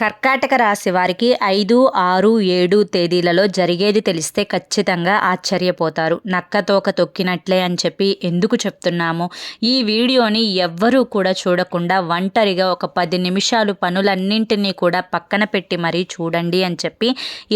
కర్కాటక రాశి వారికి ఐదు ఆరు ఏడు తేదీలలో జరిగేది తెలిస్తే ఖచ్చితంగా ఆశ్చర్యపోతారు. నక్కతోక తొక్కినట్లే అని చెప్పి ఎందుకు చెప్తున్నాము? ఈ వీడియోని ఎవ్వరూ కూడా చూడకుండా ఒంటరిగా ఒక పది నిమిషాలు పనులన్నింటినీ కూడా పక్కన పెట్టి మరీ చూడండి అని చెప్పి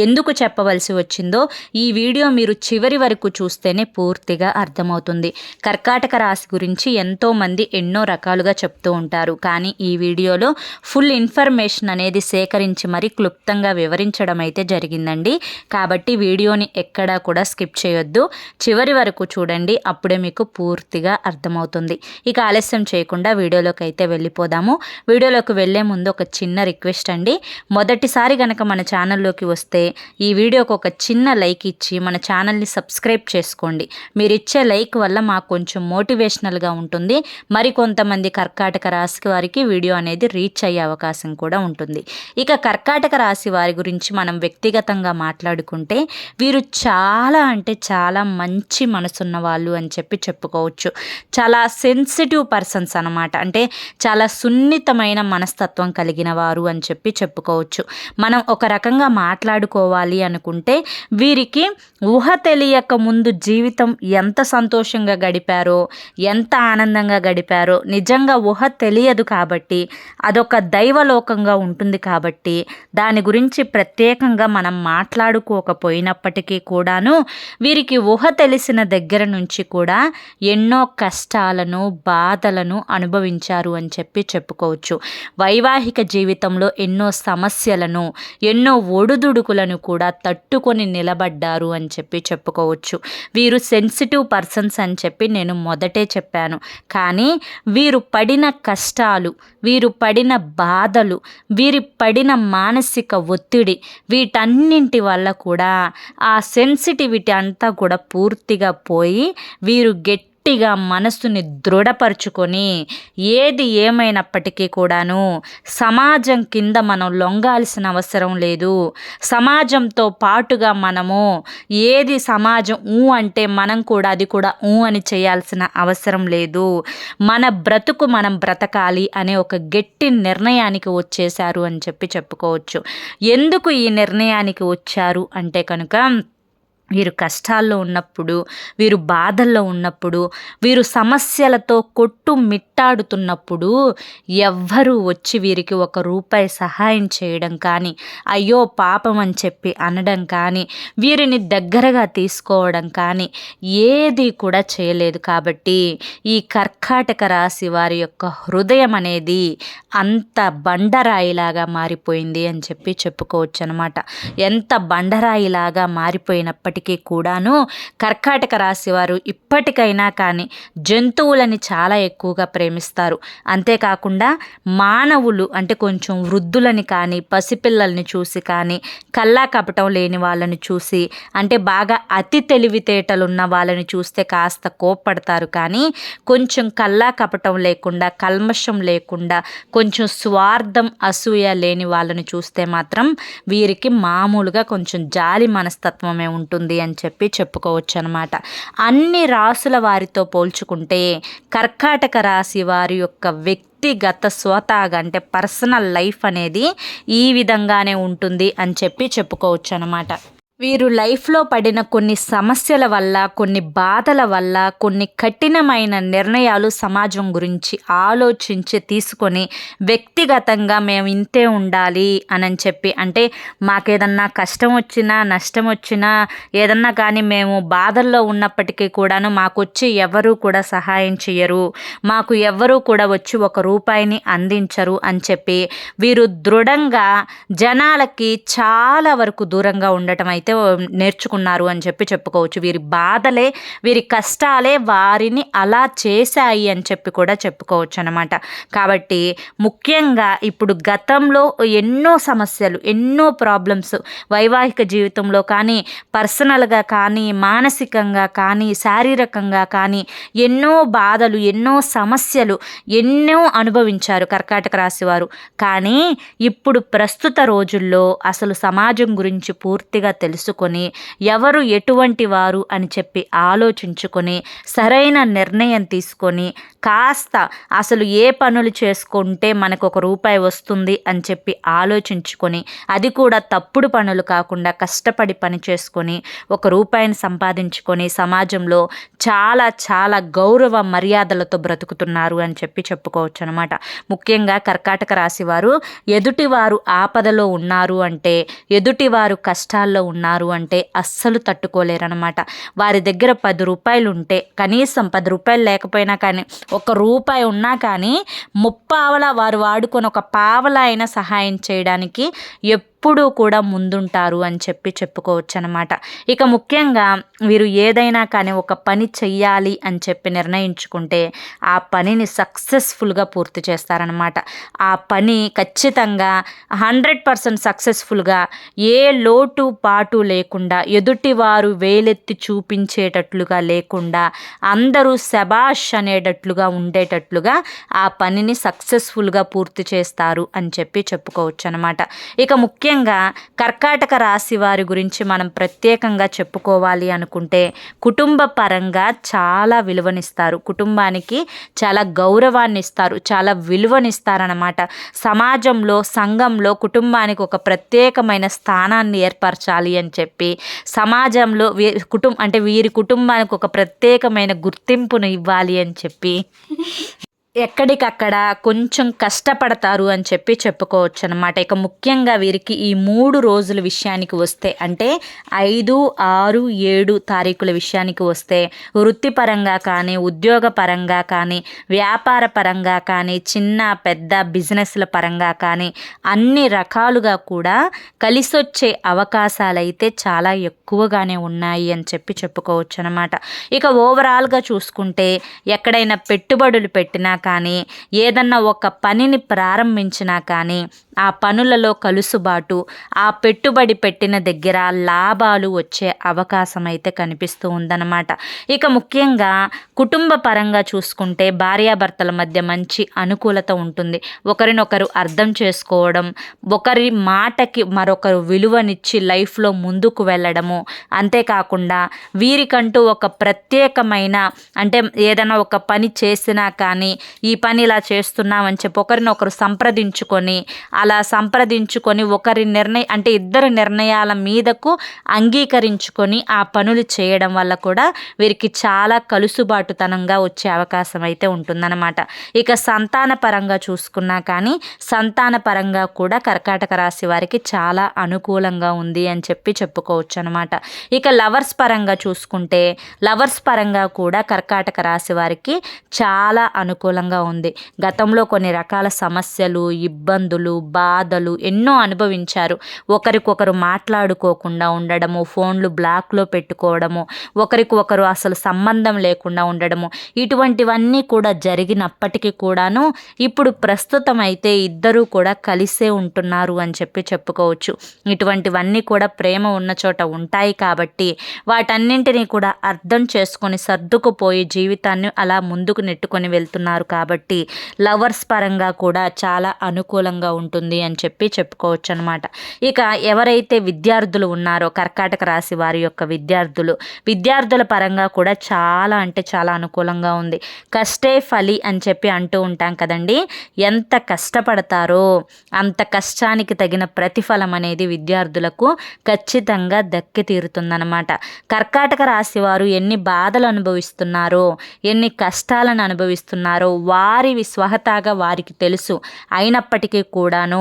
ఎందుకు చెప్పవలసి వచ్చిందో ఈ వీడియో మీరు చివరి వరకు చూస్తేనే పూర్తిగా అర్థమవుతుంది. కర్కాటక రాశి గురించి ఎంతోమంది ఎన్నో రకాలుగా చెప్తూ ఉంటారు. కానీ ఈ వీడియోలో ఫుల్ ఇన్ఫర్మేషన్ అనేది సేకరించి మరి క్లుప్తంగా వివరించడం అయితే జరిగిందండి. కాబట్టి వీడియోని ఎక్కడా కూడా స్కిప్ చేయొద్దు. చివరి వరకు చూడండి అప్పుడే మీకు పూర్తిగా అర్థమవుతుంది. ఇక ఆలస్యం చేయకుండా వీడియోలోకి అయితే వెళ్ళిపోదాము. వీడియోలోకి వెళ్ళే ముందు ఒక చిన్న రిక్వెస్ట్ అండి. మొదటిసారి కనుక మన ఛానల్లోకి వస్తే ఈ వీడియోకి ఒక చిన్న లైక్ ఇచ్చి మన ఛానల్ని సబ్స్క్రైబ్ చేసుకోండి. మీరు ఇచ్చే లైక్ వల్ల మాకు కొంచెం మోటివేషనల్గా ఉంటుంది. మరి కొంతమంది కర్కాటక రాశి వారికి వీడియో అనేది రీచ్ అయ్యే అవకాశం కూడా ఉంటుంది. ఇక కర్కాటక రాశి వారి గురించి మనం వ్యక్తిగతంగా మాట్లాడుకుంటే వీరు చాలా అంటే చాలా మంచి మనసున్న వాళ్ళు అని చెప్పి చెప్పుకోవచ్చు. చాలా సెన్సిటివ్ పర్సన్స్ అనమాట అంటే చాలా సున్నితమైన మనస్తత్వం కలిగిన వారు అని చెప్పి చెప్పుకోవచ్చు. మనం ఒక రకంగా మాట్లాడుకోవాలి అనుకుంటే వీరికి ఊహ తెలియక ముందు జీవితం ఎంత సంతోషంగా గడిపారో ఎంత ఆనందంగా గడిపారో నిజంగా ఊహ తెలియదు కాబట్టి అదొక దైవలోకంగా ఉంటుంది కాబట్టి కాబట్టి దాని గురించి ప్రత్యేకంగా మనం మాట్లాడుకోకపోయినప్పటికీ కూడాను వీరికి ఊహ తెలిసిన దగ్గర నుంచి కూడా ఎన్నో కష్టాలను బాధలను అనుభవించారు అని చెప్పి చెప్పుకోవచ్చు. వైవాహిక జీవితంలో ఎన్నో సమస్యలను ఎన్నో ఒడుదుడుకులను కూడా తట్టుకొని నిలబడ్డారు అని చెప్పి చెప్పుకోవచ్చు. వీరు సెన్సిటివ్ పర్సన్స్ అని చెప్పి నేను మొదటే చెప్పాను. కానీ వీరు పడిన కష్టాలు వీరు పడిన బాధలు వీరి పడిన మానసిక ఒత్తిడి వీటన్నింటి వల్ల కూడా ఆ సెన్సిటివిటీ అంతా కూడా పూర్తిగా పోయి వీరు గట్టి గట్టిగా మనస్సుని దృఢపరుచుకొని ఏది ఏమైనప్పటికీ కూడాను సమాజం కింద మనం లొంగాల్సిన అవసరం లేదు. సమాజంతో పాటుగా మనము ఏది సమాజం ఊ అంటే మనం కూడా అది కూడా ఊ అని చేయాల్సిన అవసరం లేదు. మన బ్రతుకు మనం బ్రతకాలి అనే ఒక గట్టి నిర్ణయానికి వచ్చేశారు అని చెప్పి చెప్పుకోవచ్చు. ఎందుకు ఈ నిర్ణయానికి వచ్చారు అంటే కనుక వీరు కష్టాల్లో ఉన్నప్పుడు వీరు బాధల్లో ఉన్నప్పుడు వీరు సమస్యలతో కొట్టు మిట్టాడుతున్నప్పుడు ఎవ్వరూ వచ్చి వీరికి ఒక రూపాయి సహాయం చేయడం కానీ అయ్యో పాపం అని చెప్పి అనడం కానీ వీరిని దగ్గరగా తీసుకోవడం కానీ ఏది కూడా చేయలేదు. కాబట్టి ఈ కర్కాటక రాశి వారి యొక్క హృదయం అనేది అంత బండరాయిలాగా మారిపోయింది అని చెప్పి చెప్పుకోవచ్చు అనమాట ఎంత బండరాయిలాగా మారిపోయినప్పటికీ ఉన్నప్పటికీ కూడాను కర్కాటక రాశి వారు ఇప్పటికైనా కానీ జంతువులని చాలా ఎక్కువగా ప్రేమిస్తారు. అంతేకాకుండా మానవులు అంటే కొంచెం వృద్ధులని కానీ పసిపిల్లల్ని చూసి కానీ కల్లా కపటం లేని వాళ్ళని చూసి అంటే బాగా అతి తెలివితేటలు ఉన్న వాళ్ళని చూస్తే కాస్త కోప్పడతారు. కానీ కొంచెం కల్లా కపటం లేకుండా కల్మషం లేకుండా కొంచెం స్వార్థం అసూయ లేని వాళ్ళని చూస్తే మాత్రం వీరికి మామూలుగా కొంచెం జాలి మనస్తత్వమే ఉంటుంది. ఉంటుంది అని చెప్పి చెప్పుకోవచ్చు అనమాట అన్ని రాసుల వారితో పోల్చుకుంటే కర్కాటక రాశి వారి యొక్క వ్యక్తిగత స్వతహాగా అంటే పర్సనల్ లైఫ్ అనేది ఈ విధంగానే ఉంటుంది అని చెప్పి చెప్పుకోవచ్చు అనమాట వీరు లైఫ్లో పడిన కొన్ని సమస్యల వల్ల కొన్ని బాధల వల్ల కొన్ని కఠినమైన నిర్ణయాలు సమాజం గురించి ఆలోచించి తీసుకొని వ్యక్తిగతంగా మేము ఇంతే ఉండాలి అని చెప్పి అంటే మాకేదన్నా కష్టం వచ్చినా నష్టం వచ్చినా ఏదన్నా కానీ మేము బాధల్లో ఉన్నప్పటికీ కూడాను మాకు వచ్చి ఎవరూ కూడా సహాయం చేయరు మాకు ఎవరూ కూడా వచ్చి ఒక రూపాయిని అందించరు అని చెప్పి వీరు దృఢంగా జనాలకి చాలా వరకు దూరంగా ఉండటం అయితే నేర్చుకున్నారు అని చెప్పి చెప్పుకోవచ్చు. వీరి బాధలే వీరి కష్టాలే వారిని అలా చేశాయి అని చెప్పి కూడా చెప్పుకోవచ్చు అనమాట కాబట్టి ముఖ్యంగా ఇప్పుడు గతంలో ఎన్నో సమస్యలు ఎన్నో ప్రాబ్లమ్స్ వైవాహిక జీవితంలో కానీ పర్సనల్గా కానీ మానసికంగా కానీ శారీరకంగా కానీ ఎన్నో బాధలు ఎన్నో సమస్యలు ఎన్నో అనుభవించారు కర్కాటక రాశివారు కానీ ఇప్పుడు ప్రస్తుత రోజుల్లో అసలు సమాజం గురించి పూర్తిగా తెలుసు తెలుసుకొని ఎవరు ఎటువంటి వారు అని చెప్పి ఆలోచించుకొని సరైన నిర్ణయం తీసుకొని కాస్త అసలు ఏ పనులు చేసుకుంటే మనకు ఒక రూపాయి వస్తుంది అని చెప్పి ఆలోచించుకొని అది కూడా తప్పుడు పనులు కాకుండా కష్టపడి పని చేసుకొని ఒక రూపాయిని సంపాదించుకొని సమాజంలో చాలా చాలా గౌరవ మర్యాదలతో బ్రతుకుతున్నారు అని చెప్పి చెప్పుకోవచ్చు అనమాట ముఖ్యంగా కర్కాటక రాశి వారు ఎదుటివారు ఆపదలో ఉన్నారు అంటే ఎదుటివారు కష్టాల్లో ఉన్నారు అంటే అస్సలు తట్టుకోలేరనమాట వారి దగ్గర పది రూపాయలు ఉంటే కనీసం పది రూపాయలు లేకపోయినా కానీ ఒక రూపాయి ఉన్నా కానీ ముప్పావల వారు వాడుకొని ఒక పావల అయినా సహాయం చేయడానికి ఎప్పుడూ ఎప్పుడూ కూడా ముందుంటారు అని చెప్పి చెప్పుకోవచ్చు అనమాట ఇక ముఖ్యంగా వీరు ఏదైనా కానీ ఒక పని చెయ్యాలి అని చెప్పి నిర్ణయించుకుంటే ఆ పనిని సక్సెస్ఫుల్గా పూర్తి చేస్తారనమాట ఆ పని ఖచ్చితంగా హండ్రెడ్ పర్సెంట్ సక్సెస్ఫుల్గా ఏ లోటు పాటు లేకుండా ఎదుటివారు వేలెత్తి చూపించేటట్లుగా లేకుండా అందరూ శబాష్ అనేటట్లుగా ఉండేటట్లుగా ఆ పనిని సక్సెస్ఫుల్గా పూర్తి చేస్తారు అని చెప్పి చెప్పుకోవచ్చు అనమాట ఇక ముఖ్యంగా ముఖ్యంగా కర్కాటక రాశి వారి గురించి మనం ప్రత్యేకంగా చెప్పుకోవాలి అనుకుంటే కుటుంబ పరంగా చాలా విలువనిస్తారు. కుటుంబానికి చాలా గౌరవాన్ని ఇస్తారు చాలా విలువనిస్తారనమాట సమాజంలో సంఘంలో కుటుంబానికి ఒక ప్రత్యేకమైన స్థానాన్ని ఏర్పరచాలి అని చెప్పి సమాజంలో వీ కుటుంబం అంటే వీరి కుటుంబానికి ఒక ప్రత్యేకమైన గుర్తింపును ఇవ్వాలి అని చెప్పి ఎక్కడికక్కడ కొంచెం కష్టపడతారు అని చెప్పి చెప్పుకోవచ్చు అనమాట ఇక ముఖ్యంగా వీరికి ఈ మూడు రోజుల విషయానికి వస్తే అంటే ఐదు ఆరు ఏడు తారీఖుల విషయానికి వస్తే వృత్తిపరంగా కానీ ఉద్యోగ పరంగా కానీ వ్యాపార పరంగా కానీ చిన్న పెద్ద బిజినెస్ల పరంగా కానీ అన్ని రకాలుగా కూడా కలిసొచ్చే అవకాశాలు అయితే చాలా ఎక్కువగానే ఉన్నాయి అని చెప్పి చెప్పుకోవచ్చు అనమాట ఇక ఓవరాల్గా చూసుకుంటే ఎక్కడైనా పెట్టుబడులు పెట్టినా కానీ ఏదన్నా ఒక పనిని ప్రారంభించినా కానీ ఆ పనులలో కలుసుబాటు ఆ పెట్టుబడి పెట్టిన దగ్గర లాభాలు వచ్చే అవకాశం అయితే కనిపిస్తూ ఉందన్నమాట. ఇక ముఖ్యంగా కుటుంబ పరంగా చూసుకుంటే భార్యాభర్తల మధ్య మంచి అనుకూలత ఉంటుంది. ఒకరినొకరు అర్థం చేసుకోవడం ఒకరి మాటకి మరొకరు విలువనిచ్చి లైఫ్లో ముందుకు వెళ్ళడము అంతేకాకుండా వీరికంటూ ఒక ప్రత్యేకమైన అంటే ఏదైనా ఒక పని చేసినా కానీ ఈ పని ఇలా చేస్తున్నామని చెప్పి ఒకరినొకరు సంప్రదించుకొని అలా సంప్రదించుకొని ఒకరి నిర్ణయం అంటే ఇద్దరు నిర్ణయాల మీదకు అంగీకరించుకొని ఆ పనులు చేయడం వల్ల కూడా వీరికి చాలా కలుసుబాటుతనంగా వచ్చే అవకాశం అయితే ఉంటుందన్నమాట. ఇక సంతాన పరంగా చూసుకున్నా కానీ సంతాన పరంగా కూడా కర్కాటక రాశి వారికి చాలా అనుకూలంగా ఉంది అని చెప్పి చెప్పుకోవచ్చు అనమాట ఇక లవర్స్ పరంగా చూసుకుంటే లవర్స్ పరంగా కూడా కర్కాటక రాశి వారికి చాలా అనుకూలంగా ఉంది. గతంలో కొన్ని రకాల సమస్యలు ఇబ్బందులు బాధలు ఎన్నో అనుభవించారు. ఒకరికొకరు మాట్లాడుకోకుండా ఉండడము ఫోన్లు బ్లాక్లో పెట్టుకోవడము ఒకరికి ఒకరు అసలు సంబంధం లేకుండా ఉండడము ఇటువంటివన్నీ కూడా జరిగినప్పటికీ కూడాను ఇప్పుడు ప్రస్తుతం అయితే ఇద్దరూ కూడా కలిసే ఉంటున్నారు అని చెప్పి చెప్పుకోవచ్చు. ఇటువంటివన్నీ కూడా ప్రేమ ఉన్న చోట ఉంటాయి కాబట్టి వాటన్నింటినీ కూడా అర్థం చేసుకొని సర్దుకుపోయి జీవితాన్ని అలా ముందుకు నెట్టుకొని వెళ్తున్నారు కాబట్టి లవర్స్ పరంగా కూడా చాలా అనుకూలంగా ఉంటుంది. అని చెప్పి చెప్పుకోవచ్చు అనమాట ఇక ఎవరైతే విద్యార్థులు ఉన్నారో కర్కాటక రాశి వారి యొక్క విద్యార్థులు విద్యార్థుల పరంగా కూడా చాలా అంటే చాలా అనుకూలంగా ఉంది. కష్టే ఫలి అని చెప్పి అంటూ ఉంటాం కదండి. ఎంత కష్టపడతారో అంత కష్టానికి తగిన ప్రతిఫలం అనేది విద్యార్థులకు ఖచ్చితంగా దక్కి తీరుతుందనమాట. కర్కాటక రాశి వారు ఎన్ని బాధలు అనుభవిస్తున్నారో ఎన్ని కష్టాలను అనుభవిస్తున్నారో వారి స్వహతాగా వారికి తెలుసు. అయినప్పటికీ కూడాను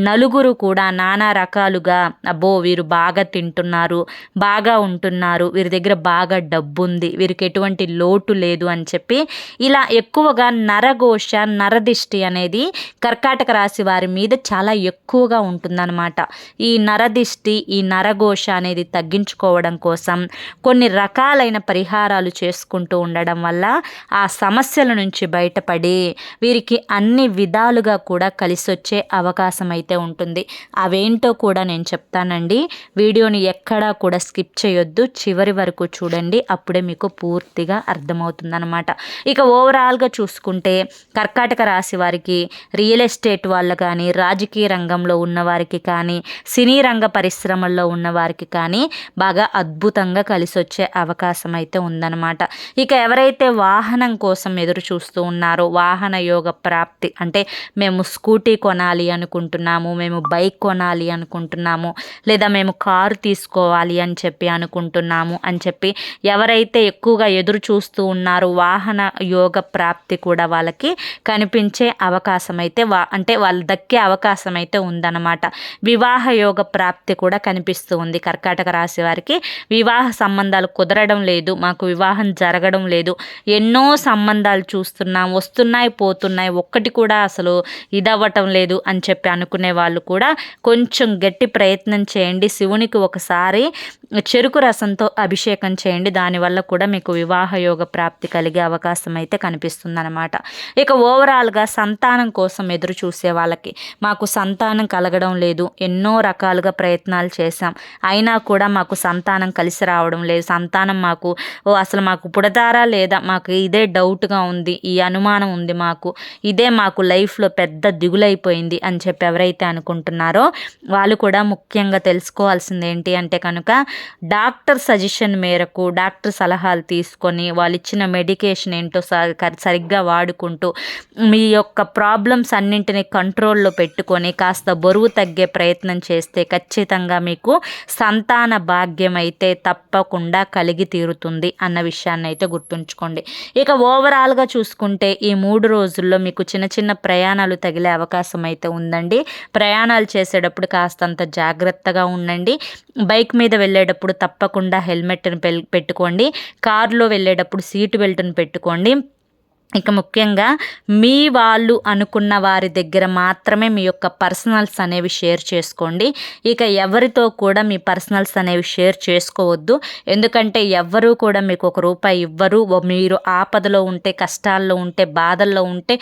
నలుగురు కూడా నానా రకాలుగా అబ్బో వీరు బాగా తింటున్నారు బాగా ఉంటున్నారు వీరి దగ్గర బాగా డబ్బు ఉంది వీరికి ఎటువంటి లోటు లేదు అని చెప్పి ఇలా ఎక్కువగా నరఘోష నరదిష్టి అనేది కర్కాటక రాశి వారి మీద చాలా ఎక్కువగా ఉంటుందన్నమాట. ఈ నరదిష్టి ఈ నరఘోష అనేది తగ్గించుకోవడం కోసం కొన్ని రకాలైన పరిహారాలు చేసుకుంటూ ఉండడం వల్ల ఆ సమస్యల నుంచి బయటపడి వీరికి అన్ని విధాలుగా కూడా కలిసొచ్చే అవకాశం అవకాశం అయితే ఉంటుంది. అవేంటో కూడా నేను చెప్తానండి. వీడియోని ఎక్కడా కూడా స్కిప్ చేయొద్దు. చివరి వరకు చూడండి. అప్పుడే మీకు పూర్తిగా అర్థమవుతుందన్నమాట. ఇక ఓవరాల్గా చూసుకుంటే కర్కాటక రాశి వారికి రియల్ ఎస్టేట్ వాళ్ళు కానీ రాజకీయ రంగంలో ఉన్నవారికి కానీ సినీ రంగ పరిశ్రమల్లో ఉన్నవారికి కానీ బాగా అద్భుతంగా కలిసి వచ్చే అవకాశం అయితే ఉందన్నమాట. ఇక ఎవరైతే వాహనం కోసం ఎదురు చూస్తూ ఉన్నారో వాహన యోగ ప్రాప్తి అంటే మేము స్కూటీ కొనాలి అనుకుంటున్నాము మేము బైక్ కొనాలి అనుకుంటున్నాము లేదా మేము కారు తీసుకోవాలి అని చెప్పి అనుకుంటున్నాము అని చెప్పి ఎవరైతే ఎక్కువగా ఎదురు చూస్తూ ఉన్నారో వాహన యోగ ప్రాప్తి కూడా వాళ్ళకి కనిపించే అవకాశం అయితే వా అంటే వాళ్ళు దక్కే అవకాశం అయితే ఉందన్నమాట. వివాహ యోగ ప్రాప్తి కూడా కనిపిస్తూ ఉంది. కర్కాటక రాశి వారికి వివాహ సంబంధాలు కుదరడం లేదు మాకు వివాహం జరగడం లేదు. ఎన్నో సంబంధాలు చూస్తున్నాం వస్తున్నాయి పోతున్నాయి ఒక్కటి కూడా అసలు ఇదవ్వటం లేదు అని అని చెప్పి అనుకునే వాళ్ళు కూడా కొంచెం గట్టి ప్రయత్నం చేయండి. శివునికి ఒకసారి చెరుకు రసంతో అభిషేకం చేయండి. దానివల్ల కూడా మీకు వివాహ యోగ ప్రాప్తి కలిగే అవకాశం అయితే కనిపిస్తుందన్నమాట. ఇక ఓవరాల్గా సంతానం కోసం ఎదురు చూసే వాళ్ళకి మాకు సంతానం కలగడం లేదు. ఎన్నో రకాలుగా ప్రయత్నాలు చేశాం. అయినా కూడా మాకు సంతానం కలిసి రావడం లేదు. సంతానం మాకు ఓ అసలు మాకు పుడతారా లేదా? మాకు ఇదే డౌట్గా ఉంది. ఈ అనుమానం ఉంది మాకు. ఇదే మాకు లైఫ్లో పెద్ద దిగులైపోయింది అని చెప్పి ఎవరైతే అనుకుంటున్నారో వాళ్ళు కూడా ముఖ్యంగా తెలుసుకోవాల్సింది ఏంటి అంటే కనుక డాక్టర్ సజెషన్ మేరకు డాక్టర్ సలహాలు తీసుకొని వాళ్ళు ఇచ్చిన మెడికేషన్ ఏంటో సరిగ్గా వాడుకుంటూ మీ యొక్క ప్రాబ్లమ్స్ అన్నింటినీ కంట్రోల్లో పెట్టుకొని కాస్త బరువు తగ్గే ప్రయత్నం చేస్తే ఖచ్చితంగా మీకు సంతాన భాగ్యం అయితే తప్పకుండా కలిగి తీరుతుంది అన్న విషయాన్ని అయితే గుర్తుంచుకోండి. ఇక ఓవరాల్గా చూసుకుంటే ఈ మూడు రోజుల్లో మీకు చిన్న చిన్న ప్రయాణాలు తగిలే అవకాశం అయితే ఉందండి. ప్రయాణాలు చేసేటప్పుడు కాస్తంత జాగ్రత్తగా ఉండండి. బైక్ మీద వెళ్ళేటప్పుడు తప్పకుండా హెల్మెట్ని పెట్టుకోండి. కారులో వెళ్ళేటప్పుడు సీటు బెల్ట్ని పెట్టుకోండి. ఇక ముఖ్యంగా మీ వాళ్ళు అనుకున్న వారి దగ్గర మాత్రమే మీ యొక్క పర్సనల్స్ అనేవి షేర్ చేసుకోండి. ఇక ఎవరితో కూడా మీ పర్సనల్స్ అనేవి షేర్ చేసుకోవద్దు. ఎందుకంటే ఎవ్వరూ కూడా మీకు ఒక రూపాయి ఇవ్వరు. మీరు ఆపదలో ఉంటే కష్టాల్లో ఉంటే బాధల్లో ఉంటే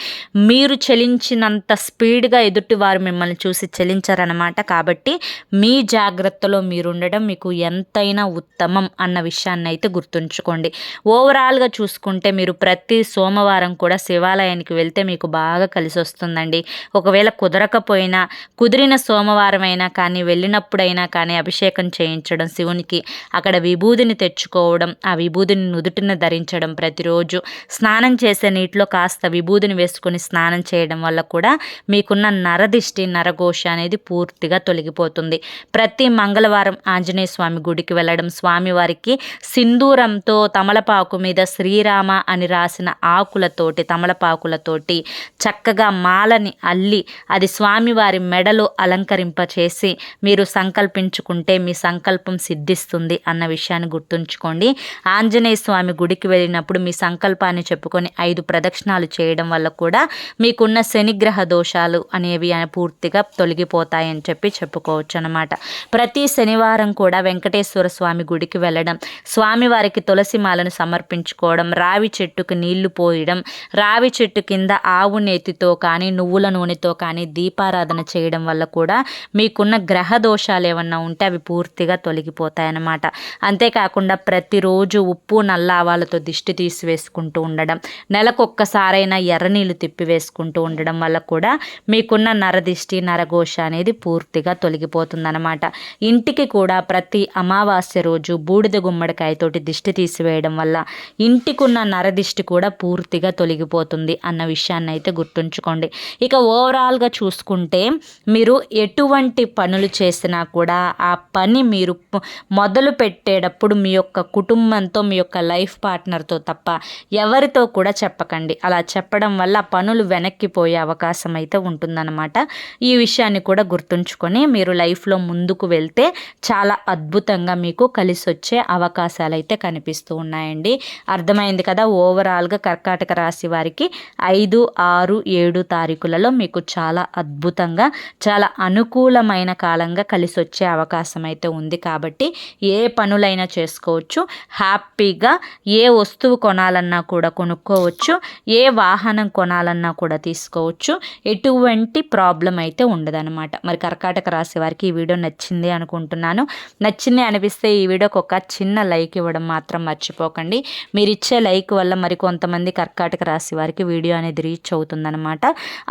మీరు చెలించినంత స్పీడ్గా ఎదుటి వారు మిమ్మల్ని చూసి చెలించారనమాట కాబట్టి మీ జాగ్రత్తలో మీరు ఉండడం మీకు ఎంతైనా ఉత్తమం అన్న విషయాన్ని అయితే గుర్తుంచుకోండి. ఓవరాల్గా చూసుకుంటే మీరు ప్రతి సోమవారం శుక్రవారం కూడా శివాలయానికి వెళ్తే మీకు బాగా కలిసి వస్తుందండి ఒకవేళ కుదరకపోయినా కుదిరిన సోమవారం అయినా కానీ వెళ్ళినప్పుడైనా కానీ అభిషేకం చేయించడం శివునికి అక్కడ విభూదిని తెచ్చుకోవడం ఆ విభూదిని నుదుటిన ధరించడం ప్రతిరోజు స్నానం చేసే నీటిలో కాస్త విభూదిని వేసుకొని స్నానం చేయడం వల్ల కూడా మీకున్న నరదిష్టి నరఘోష అనేది పూర్తిగా తొలగిపోతుంది. ప్రతి మంగళవారం ఆంజనేయ స్వామి గుడికి వెళ్ళడం స్వామివారికి సింధూరంతో తమలపాకు మీద శ్రీరామ అని రాసిన ఆకుల పూలతోటి తమలపాకులతోటి చక్కగా మాలని అల్లి అది స్వామివారి మెడలో అలంకరింపచేసి మీరు సంకల్పించుకుంటే మీ సంకల్పం సిద్ధిస్తుంది అన్న విషయాన్ని గుర్తుంచుకోండి. ఆంజనేయ స్వామి గుడికి వెళ్ళినప్పుడు మీ సంకల్పాన్ని చెప్పుకొని ఐదు ప్రదక్షిణాలు చేయడం వల్ల కూడా మీకున్న శనిగ్రహ దోషాలు అనేవి పూర్తిగా తొలగిపోతాయని చెప్పి చెప్పుకోవచ్చు అనమాట ప్రతి శనివారం కూడా వెంకటేశ్వర స్వామి గుడికి వెళ్ళడం స్వామివారికి తులసి మాలను సమర్పించుకోవడం రావి చెట్టుకు నీళ్ళు పోయడం చేయడం రావి చెట్టు కింద ఆవు నేతితో కానీ నువ్వుల నూనెతో కానీ దీపారాధన చేయడం వల్ల కూడా మీకున్న గ్రహ దోషాలు ఏమన్నా ఉంటే అవి పూర్తిగా తొలగిపోతాయన్నమాట. అంతేకాకుండా ప్రతిరోజు ఉప్పు నల్ల ఆవాలతో దిష్టి తీసివేసుకుంటూ ఉండడం నెలకొక్కసారైనా ఎర్రనీళ్ళు తిప్పి వేసుకుంటూ ఉండడం వల్ల కూడా మీకున్న నరదిష్టి నరఘోష అనేది పూర్తిగా తొలగిపోతుందన్నమాట. ఇంటికి కూడా ప్రతి అమావాస్య రోజు బూడిద గుమ్మడికాయతోటి దిష్టి తీసివేయడం వల్ల ఇంటికున్న నరదిష్టి కూడా పూర్తిగా పూర్తిగా తొలగిపోతుంది అన్న విషయాన్ని అయితే గుర్తుంచుకోండి. ఇక ఓవరాల్గా చూసుకుంటే మీరు ఎటువంటి పనులు చేసినా కూడా ఆ పని మీరు మొదలు పెట్టేటప్పుడు మీ యొక్క కుటుంబంతో మీ యొక్క లైఫ్ పార్ట్నర్తో తప్ప ఎవరితో కూడా చెప్పకండి. అలా చెప్పడం వల్ల పనులు వెనక్కిపోయే అవకాశం అయితే ఉంటుందన్నమాట. ఈ విషయాన్ని కూడా గుర్తుంచుకొని మీరు లైఫ్లో ముందుకు వెళ్తే చాలా అద్భుతంగా మీకు కలిసి వచ్చే అవకాశాలు అయితే కనిపిస్తూ ఉన్నాయండి. అర్థమైంది కదా? ఓవరాల్గా కర్కాటక కర్కాటక రాశి వారికి ఐదు ఆరు ఏడు తారీఖులలో మీకు చాలా అద్భుతంగా చాలా అనుకూలమైన కాలంగా కలిసి వచ్చే అవకాశం అయితే ఉంది కాబట్టి ఏ పనులైనా చేసుకోవచ్చు. హ్యాపీగా ఏ వస్తువు కొనాలన్నా కూడా కొనుక్కోవచ్చు. ఏ వాహనం కొనాలన్నా కూడా తీసుకోవచ్చు. ఎటువంటి ప్రాబ్లం అయితే ఉండదన్నమాట. మరి కర్కాటక రాశి వారికి ఈ వీడియో నచ్చింది అనుకుంటున్నాను. నచ్చింది అనిపిస్తే ఈ వీడియోకి ఒక చిన్న లైక్ ఇవ్వడం మాత్రం మర్చిపోకండి. మీరు ఇచ్చే లైక్ వల్ల మరి కొంతమంది కర్కాటక రాశి వారికి వీడియో అనేది రీచ్ అవుతుందనమాట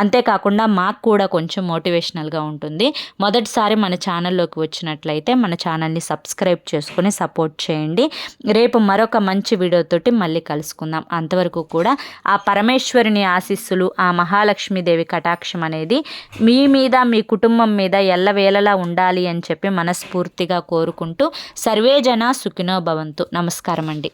అంతేకాకుండా మాకు కూడా కొంచెం మోటివేషనల్గా ఉంటుంది. మొదటిసారి మన ఛానల్లోకి వచ్చినట్లయితే మన ఛానల్ని సబ్స్క్రైబ్ చేసుకుని సపోర్ట్ చేయండి. రేపు మరొక మంచి వీడియోతోటి మళ్ళీ కలుసుకుందాం. అంతవరకు కూడా ఆ పరమేశ్వరుని ఆశీస్సులు ఆ మహాలక్ష్మీదేవి కటాక్షం అనేది మీ మీద మీ కుటుంబం మీద ఎల్లవేళలా ఉండాలి అని చెప్పి మనస్ఫూర్తిగా కోరుకుంటూ సర్వేజన సుఖినో భవంతు. నమస్కారం అండి